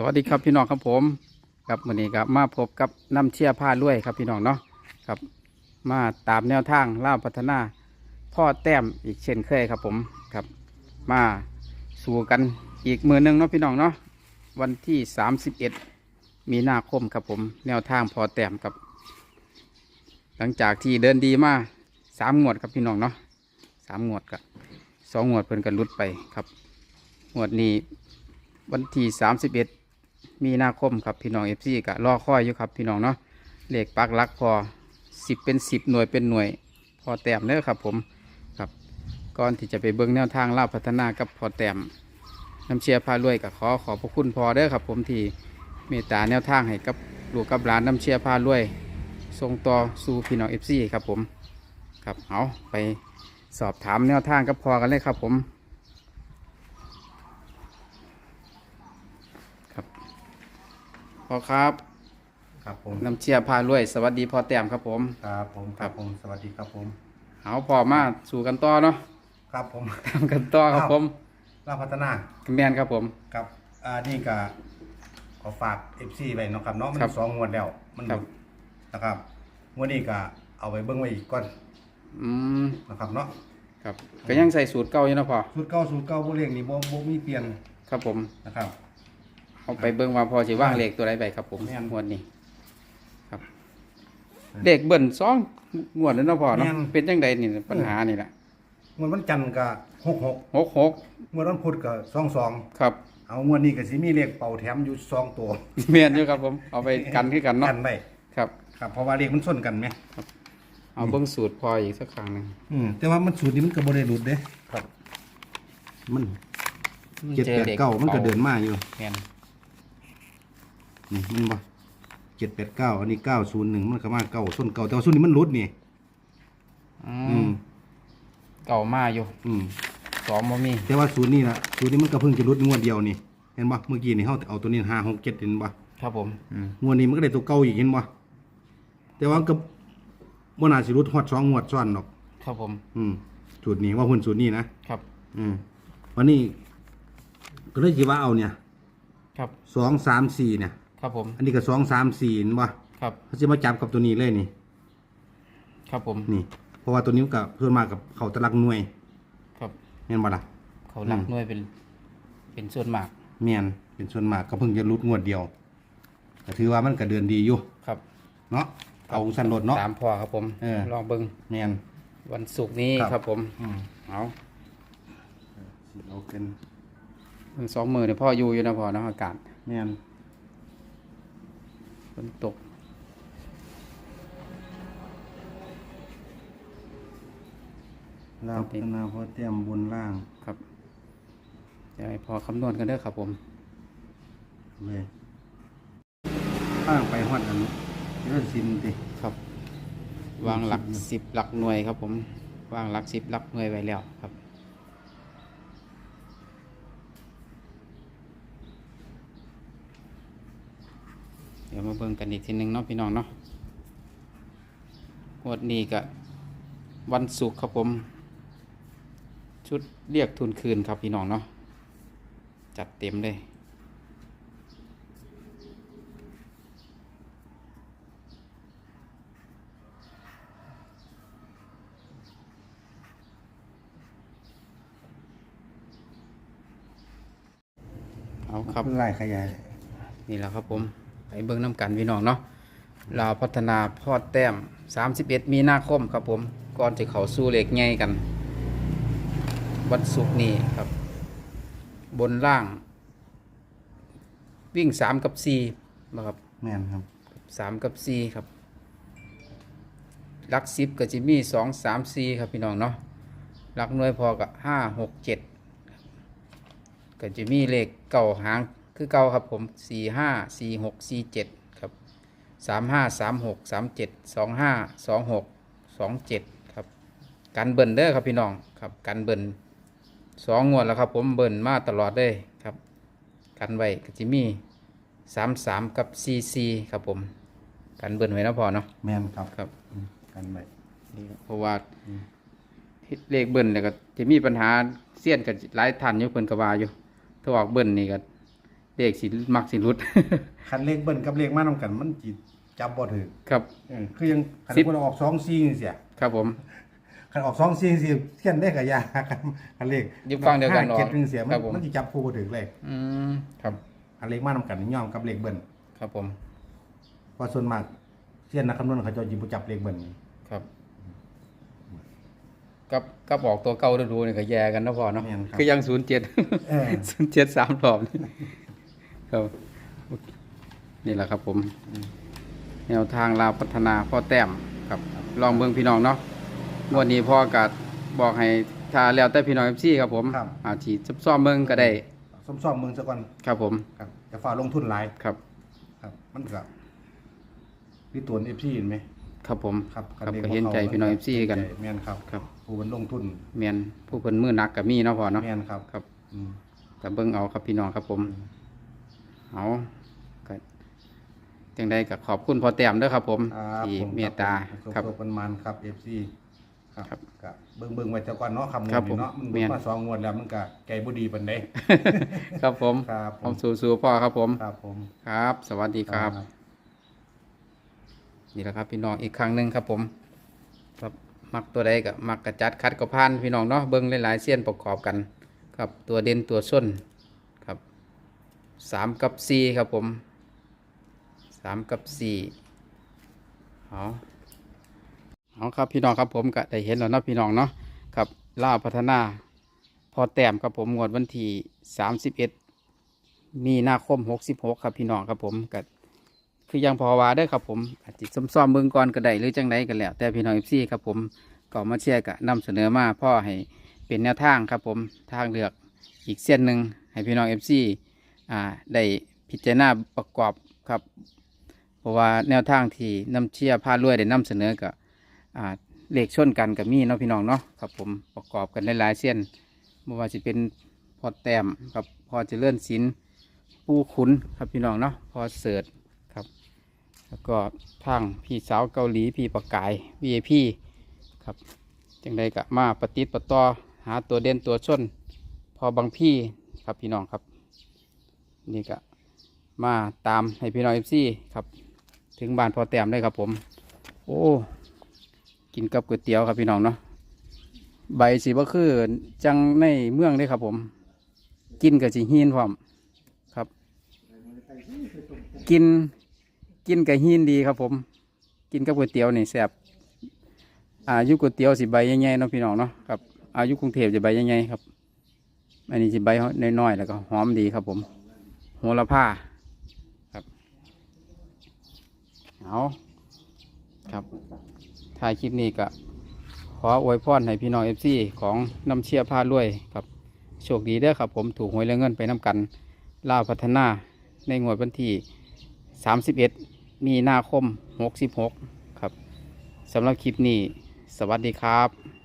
สวัสดีครับพี่น้องครับผมครับวันนี้ครับมาพบกับน้ำเชี่ยผ้าล้วยครับพี่น้องเนาะครับมาตามแนวทางล่าพัฒนาพ่อแต้มอีกเช่นเคยครับผมครับ มาสู่กันอีกมือหนึงเนาะพี่น้องเนาะวันที่ 31 มีนาคมครับผมแนวทางพ่อแต้มครับ หลังจากที่เดินดีมาสามงวดครับพี่น้องเนาะสามงวดกับสองงวดเพิ่นกันลุดไปครับงวดนี้วันที่ 31 มีนาคมครับพี่น้องเอฟซีกะรอคอยอยู่ครับพี่น้องเนาะเลขปักลักพอสิบเป็นสิบหน่วยเป็นหน่วย พอแต้มเด้อครับผมครับก่อนที่จะไปเบิ่งแนวทางล่าพัฒนากับพอแต้มน้ำเชียร์พารวยกับขอขอบพระคุณพอเด้อครับ ผมที่เมตตาแนวทางให้กับลูกกับหลานน้ำเชียร์พารวยส่งต่อสู่พี่น้องเอฟซีครับผมครับเอาไปสอบถามแนวทางกับพอกันเลยครับผม พอครับครับผมน้ำเชียร์พารวย สวัสดีพอแต้มครับผม ครับผมครับผมสวัสดีครับผมเอาพอมาสู่กันต่อเนาะครับผมทำกันต่อครับผมลาพัฒนาแมนครับผมครับอ่านี่ก็ขอฝากเอฟซีไว้เนาะครับเนาะมันครับสองงวดแล้ว มันหครัลุบดนะครับงวดนี้ก็เอาไปเบิ้งไว้อีกก่อนอืมนะครับเนาะครับก็ยังใส่สูตรเก่าอยู่เนาะพอสูตรเก้าสูตรเก้าบ่เรียงนี่บ่บ่มีเปลี่ยนครับผมนะครับ เอาไปเบิ่งว่าพอสิว่างเลขตัวใดไปครับผมแม่น งวดนี้ ครับเลขเบิ่นสองงวดแล้วเนาะพอเนาะแม่น เป็นจังใดนี่ปัญหานี่แหละงวดวันจันทร์ก็หกหกหกหกงวดวันพุธก็สองสองครับเอางวดนี้ก็สิมีเลขเป่าแถมอยู่สองตัวแมนอยู่ครับผม เอาไปกันคือกันเนาะกันไว้ครับ ครับเพราะว่าเลขมันส้นกันไหมเอาเบิ่งสูตรพออีกสักครั้งหนึงอืมแต่ว่ามันสูตรนี้มันก็บ่ได้หลุดเด้ครับ มันเจ็ดแปดเก้ามันก็เดินมาอยู่แมน นี่มันบ่เจ็ดแปดเก้าอันนี้เก้าศูนย์หนึ่งมันก็มาเก้าส้นเก้าแต่ว่าส้นนี้มันหลุดนี่ อือืมมเก่ามาอยู่อืมสองบ่มีแต่ว่าศูนย์นี่นะศูนย์นี้มันก็เพิ่งจะหลุดงวดเดียวนี่เห็นบ่เมื่อกี้นี่เฮาเอาตัวนี้ห้าหกเจ็ดเห็นบ่ครับผมงวดนี้มันก็ได้ตัวเก่าอีกเห็นบ่แต่ว่าก็บ่น่าสิหลุดฮอดสองงวดซ้อนหรอก ครับผม อืมสูตรนี้ว่าหุ้นสูตรนี้นะครับ อืมวันนี้ก็เลยสิว่าเอาเนี่ยครับ สองสามสี่เนี่ย ครับผม อันนี้ก็สองสามสี่เห็นบ่ครับ เขาจะมาจับกับตัวนี้เลยนี่ ครับผม นี่ เพราะว่าตัวนี้มันกับส่วนมากกับเขาตะลักหน่วยครับแม่นบ่ล่ะเขาหลักอืมหน่วยเป็น เป็นส่วนมากแม่นเป็นส่วนมากก็เพิ่งจะรุดงวดเดียวก็ถือว่ามันก็เดินดีอยู่ครับ เนาะเอาสันรถเนาะ ตามพอครับผมเออ ลองเบิ้งแม่นวันศุกร์นี้ครับ ครับผมอืมเอาเอาเป็นเพิ่งสองมือเนี่ยพ่ออยู่อยู่นะพ่อนะอากาศแม่นฝ นตก ลาวพัฒนาพอเตรียมบนล่างครับเดี๋ยวให้พอคำนวณกันเด้อครับผมเลยข้างไปฮอดอันนี้เรื่องสินติครับ วางหลักสิบหลักหน่วยครับผม วางหลักสิบหลักหน่วยไว้แล้วครับ ดี๋ยวมาเบิ่งกันอีกทีหนึ่งเนาะพี่น้องเนาะงวันนี้ก็วันศุกร์ครับผม ชุดเรียกทุนคืนครับพี่น้องเนาะจัดเต็มเลยเอาครับไล่ขยายนี่แหละครับผม ไปเบิ่งน้ำกันพี่น้องเนาะลาวพัฒนาพอดแต้ม 31 มีนาคมครับผมก่อนจะเข้าสู้เลขใหญ่กัน วันศุกร์นี้ครับ บนล่าง วิ่ง 3 กับ4นะครับแม่นครับ 3 กับ4ครับหลักสิบก็จะมี2 3 4ครับพี่น้องเนาะหลักหน่วยพอกับ5 6 7ก็จะมีเลขเก่าหาง คือเก่าครับผมสี่ห้าสี่หกสี่เจ็ดครับสามห้าสามหกสามเจ็ดสองห้าสองหกสองเจ็ดครับกันเบิ่นเด้อครับพี่น้องครับกันเบิ่นสองงวดแล้วครับผมเบิ่นมาตลอดเลยครับ กันไว้ก็จะมีสามสามกับซีซีครับผม กันเบิ่นไว้นะพอเนาะแม่นครับครับอืมกันไปนี่ครับเพราะว่าอืมเลขเบิ่นเนี่ยก็จะมีปัญหาเสี้ยนกับหลายทันอยู่เพิ่นก็ว่าอยู่ถ้าออกเบิ่นนี่ก็ เลขสิมักสิรุด คันเลขเบิ้ลกับเลขมานำกัน มันจิจับบ่ถือครับ เออคือยังคันสิบ คนออกสองซีจังเสียครับผม คันออกสองซีสิเทียนได้กับยาครับคันเลขอยู่ฝั่งเดียวกันห้าเจ็ดออกหนึ่งเสียมัครันบผม มันสิจับคู่บ่ถือเลขอืมครับ คันเลขมานำกันย่อมกับเลขเบิ้ลครับผมเพราะส่วนมากเทียนนักคำนวณเขาจะหยิบจับเลขเบิ้ลครับกับกับออกตัวเก่าดูๆนี่ก็แย่กันเนาะพอเนาะแม่นครับคือยังศูนย์เจ็ดเออ ศูนย์เจ็ดสามรอบนี่ ครับนี่แหละครับผม แนวทางลาวพัฒนาพ่อแต้มครับลองเบิ่งพี่น้องเนาะงวันนี้พ่อกัดบอกให้ถ้าแล้วแต่พี่น้องเอฟซีครับผมครับ อาชีพซ่อมๆเบิ่งก็ได้ซ่อมๆเมืองซะก่อนครับผมครับจะฝ่าลงทุนหลายครับ ครับ มันก็พี่ตัวเอฟซีเห็นไหมครับผมครับครับลขก็เห็นใจพี่น้องเอฟซีกันเห็ใจแม่นครับครับ ผู้มันลงทุนเมียนผู้เพิ่นมือหนักกับมีเนาะพ่อเนาะแม่นครับ ครับอืมก็เบิ่งเอาครับพี่น้องครับผม เอาก็จังใดก็ขอบคุณพ่อแต้มเด้อครับ ผมครับที่ผมเมตตาคครัรับบผมประมาณครับเอฟซีครับครับก็เบิ่งเบิ่งไว้แต่ก่อนเนาะคำนวณครับผมนี่เนาะมันแม่น มาสองงวดแล้วมันก็ไกลบ่ดีปานใด ครับผมครับผผมมสู้ๆพ่อครับผม ครับผม ครับ สวัสดีครับ นี่แหละครับพี่น้องอีกครั้งหนึ่งครับผมครับมักตัวใดก็มักกระจัดคัดกระพานพี่น้องเนาะเบิ้งหลายๆเส้ยนประกอบกัน ครับตัวเด่นตัวส้นครับ สามกับสี่ครับผมสามกับสี่เอาเอาครับพี่น้องครับผมก็ได้เห็นแล้วนะพี่น้องเนาะครับล่าพัฒนาพอแต้มครับผมงวดวันที่สามสิบเอ็ดมีนาคมหกสิบหกครับพี่น้องครับผมก็คือยังพอว่าได้ครับผมอาจจะซ่อมๆเบิ่งก่อนก็ได้หรือจังไดกันแล้วแต่พี่น้องเอฟซีครับผมก็มาเชียร์ก็นำเสนอมาพ่อให้เป็นแนวทางครับผมทางเลือกอีกเส้นหนึ่งให้พี่น้องเอฟซี อ่าได้พิจารณาประกอบครับ เพราะว่าแนวทางที่น้ำเชียร์พารวยได้นำเสนอก็อ่าเลขชนกันกับมีเนาะพี่น้องเนาะครับผมประกอบกันหลายๆเส้นไม่ว่าจะเป็นพอแต้มครับพอจะเลื่อนสินปูขุนครับพี่น้องเนาะพอเสิร์ตครับ แล้วก็ทางพี่สาวเกาหลีพี่ประกาย VIP ครับจังใดกะมาปฏิดปต่อหาตัวเด่นตัวชน พอบางพี่ครับพี่น้องครับ นี่ก็มาตามให้พี่น้องเอฟซีครับ ถึงบ้านพอแต้มได้ครับผม โอ้กินกับก๋วยเตี๋ยวครับพี่น้องเนาะใบสีบ่คือจังในเมืองเลยครับผม กินกับสีฮีนพร้อมครับ กินกินกับฮีนดีครับผม กินกับก๋วยเตี๋ยวนี่แซ่บอายุก๋วยเตี๋ยวสิใบใหญ่ๆเนาะพี่น้องเนาะครับอายุกรุงเทพจะใบใหญ่ๆครับอันนี้สิใบน้อยๆแล้วก็หอมดีครับผม โหระพาครับเอาครับถ่ายคลิปนี้ก็ขออวยพรให้พี่น้องเอฟซีของน้ำเชียร์ผ้ารวยครับโชคดีเด้อครับผมถูกหวยและเงินไปน้ำกันล่าวพัฒนาในงวดวันที่ 31 มีนาคม 66 ครับสำหรับคลิปนี้ สวัสดีครับ